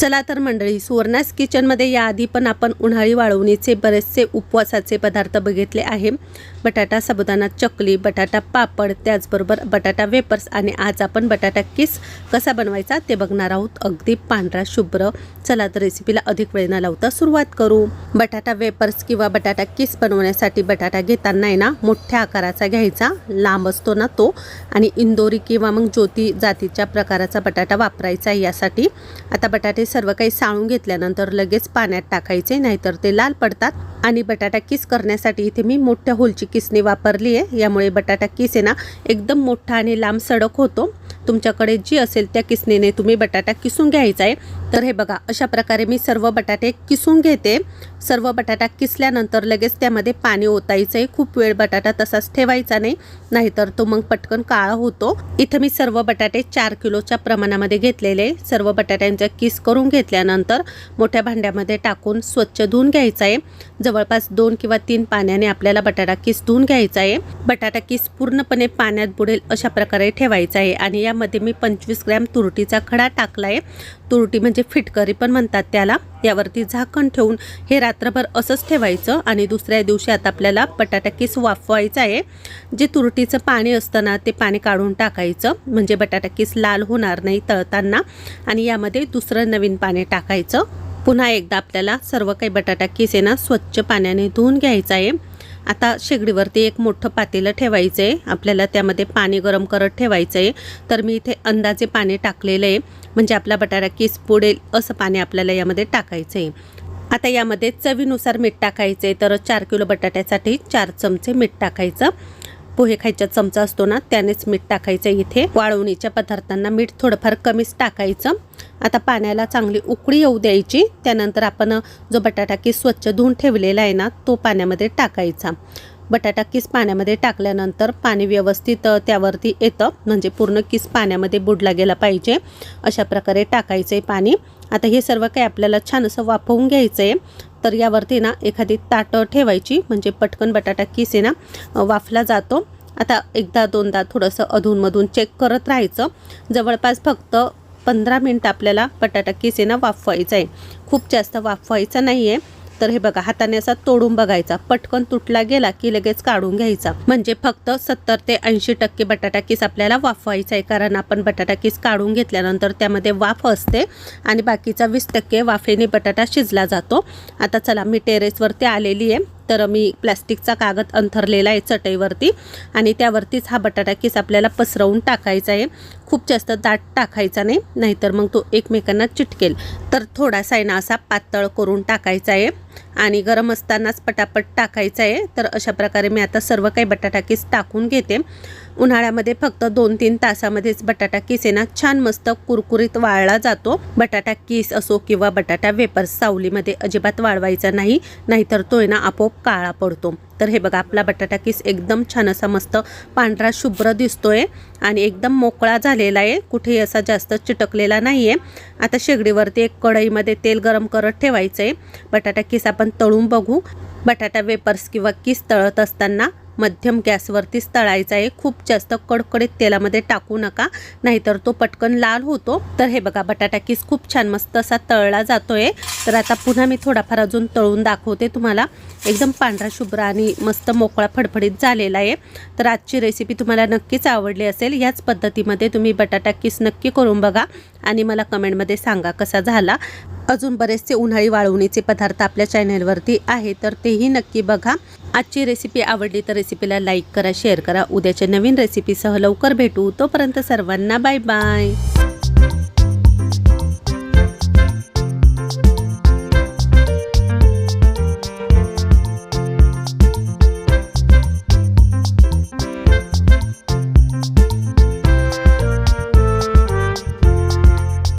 चला तर मंडळी सुवर्णास किचनमध्ये याआधी पण आपण उन्हाळी वाळवणीचे बरेचसे उपवासाचे पदार्थ बघितले आहे. बटाटा साबुदाणा चकली बटाटा पापड त्याचबरोबर बटाटा वेपर्स आणि आज आपण बटाटा किस कसा बनवायचा ते बघणार आहोत. अगदी पांढरा शुभ्र. चला तर रेसिपीला अधिक वेळ न लावता सुरुवात करू. बटाटा वेपर्स किंवा बटाटा किस बनवण्यासाठी बटाटा घेताना आहे ना मोठ्या आकाराचा घ्यायचा लांब असतो ना तो आणि इंदोरी किंवा मग ज्योती जातीच्या प्रकाराचा बटाटा वापरायचा यासाठी. आता बटाटे सर्व काही साळून घेतल्यानंतर लगेच पाण्यात टाकायचे नाहीतर ते लाल पडतात. आणि बटाटा किस करण्यासाठी इथे मी मोठ्या होलची किसणी वापरली आहे. यामुळे बटाटा किस आहे ना एकदम मोठा आणि लांब सडक होतो. तुमच्याकडे जी असेल त्या किसणीने तुम्ही बटाटा किसून घ्यायचा आहे. तर हे बघा अशा प्रकारे मी सर्व बटाटे किसून घेते. सर्व बटाटा किसल्यानंतर लगेच त्यामध्ये पाणी ओतायचं आहे. खूप वेळ बटाटा तसाच ठेवायचा नाही. नाहीतर तो मग पटकन काळा होतो. इथं मी सर्व बटाटे चार किलोच्या प्रमाणामध्ये घेतलेले सर्व बटाट्यांचा किस करून घेतल्यानंतर मोठ्या भांड्यामध्ये टाकून स्वच्छ धुवून घ्यायचा आहे. जवळपास दोन किंवा तीन पाण्याने आपल्याला बटाटा किस धुवून घ्यायचा आहे. बटाटा किस पूर्णपणे पाण्यात बुडेल अशा प्रकारे ठेवायचा आहे. आणि यामध्ये मी पंचवीस ग्रॅम तुरटीचा खडा टाकला आहे. तुरटी म्हणजे फिटकरी पण म्हणतात त्याला. यावरती झाकण ठेवून हे रात्रभर असंच ठेवायचं. आणि दुसऱ्या दिवशी आता आपल्याला बटाटा किस वाफवायचा आहे. जे तुरटीचं पाणी असतं ना ते पाणी काढून टाकायचं. म्हणजे बटाटा किस लाल होणार नाही तळताना. आणि यामध्ये दुसरं नवीन पाणी टाकायचं. पुन्हा एकदा आपल्याला सर्व काही बटाटा किसेना आहे ना स्वच्छ पाण्याने धुवून घ्यायचं आहे. आता शेगडीवरती एक मोठं पातेलं ठेवायचं आहे. आपल्याला त्यामध्ये पाणी गरम करत ठेवायचं आहे. तर मी इथे अंदाजे पाणी टाकलेलं आहे. म्हणजे आपला बटाटा किस पुडेल असं पाणी आपल्याला यामध्ये टाकायचं आहे. आता यामध्ये चवीनुसार मीठ टाकायचं आहे. तर चार किलो बटाट्यासाठी चार चमचे मीठ टाकायचं. पोहे खायचा चमचा असतो ना त्यानेच मीठ टाकायचं इथे. वाळवणीच्या पदार्थांना मीठ थोडंफार कमीच टाकायचं. आता पाण्याला चांगली उकळी येऊ द्यायची. त्यानंतर आपण जो बटाटा किस स्वच्छ धुवून ठेवलेला आहे ना तो पाण्यामध्ये टाकायचा. बटाटा किस पाण्यामध्ये टाकल्यानंतर पाणी व्यवस्थित त्यावरती येतं. म्हणजे पूर्ण किस पाण्यामध्ये बुडला गेला पाहिजे. अशा प्रकारे टाकायचं आहे पाणी. आता हे सर्व काही आपल्याला छान असं वाफवून घ्यायचं आहे तर यावरती ना एखादी ताटं ठेवायची म्हणजे पटकन बटाटा किस आहे ना वाफला जातो. आता एकदा दोनदा थोडंसं अधूनमधून चेक करत राहायचं. जवळपास फक्त पंधरा मिनटं आपल्याला बटाटा किस आहे ना वाफवायचा आहे. खूप जास्त वाफवायचा नाही आहे तर हे बघा हाताने असा तोडून बघायचा. पटकन तुटला गेला की लगेच काढून घ्यायचा. म्हणजे फक्त सत्तर ते ऐंशी टक्के बटाटा किस आपल्याला वाफवायचा आहे. कारण आपण बटाटा किस काढून घेतल्यानंतर त्यामध्ये वाफ असते आणि बाकीचा वीस टक्के वाफेने बटाटा शिजला जातो. आता चला मी टेरेसवरती आलेली आहे. तर मी प्लॅस्टिकचा कागद अंथरलेला आहे चटईवरती आणि त्यावरतीच हा बटाटा केस आपल्याला पसरवून टाकायचा आहे. खूप जास्त दाट टाकायचा नाही नाहीतर मग तो एकमेकांना चिटकेल. तर थोडासा आहे ना असा पातळ करून टाकायचा आहे आणि गरम असतानाच पटापट टाकायचा आहे. तर अशा प्रकारे मी आता सर्व काही बटाटा केस टाकून घेते. उन्हाळ्यामध्ये फक्त दोन तीन तासामध्येच बटाटा किस आहे ना छान मस्त कुरकुरीत वाळला जातो. बटाटा किस असो किंवा बटाटा वेपर सावलीमध्ये अजिबात वाळवायचा नाही नाहीतर तो आहे ना आपोआप काळा पडतो. तर हे बघा आपला बटाटा किस एकदम छान असा मस्त पांढरा शुभ्र दिसतोय आणि एकदम मोकळा झालेला आहे. कुठेही असा जास्त चिटकलेला नाही आहे आता शेगडीवरती एक कढईमध्ये तेल गरम करत ठेवायचं आहे बटाटा किस आपण तळून बघू. बटाटा वेपर्स किंवा किस तळत असताना मध्यम गॅसवरतीच तळायचा आहे. खूप जास्त कडकडीत तेलामध्ये टाकू नका. नाहीतर तो पटकन लाल होतो. तर हे बघा बटाटा किस खूप छान मस्त असा तळला जातोय. तर आता पुन्हा मी थोडाफार अजून तळून दाखवते तुम्हाला. एकदम पांढरा शुभ्र आणि मस्त मोकळा फडफडीत झालेला आहे. तर आजची रेसिपी तुम्हाला नक्कीच आवडली असेल. याच पद्धतीमध्ये तुम्ही बटाटा किस नक्की करून बघा आणि मला कमेंटमध्ये सांगा कसा झाला. अजून बरेचसे उन्हाळी वाळवणीचे पदार्थ आपल्या चॅनलवरती आहे तर तेही नक्की बघा. आजची रेसिपी आवडली तर रेसिपीला लाईक करा शेअर करा. उद्याच्या नवीन रेसिपीसह लवकर भेटू. तोपर्यंत सर्वांना बाय बाय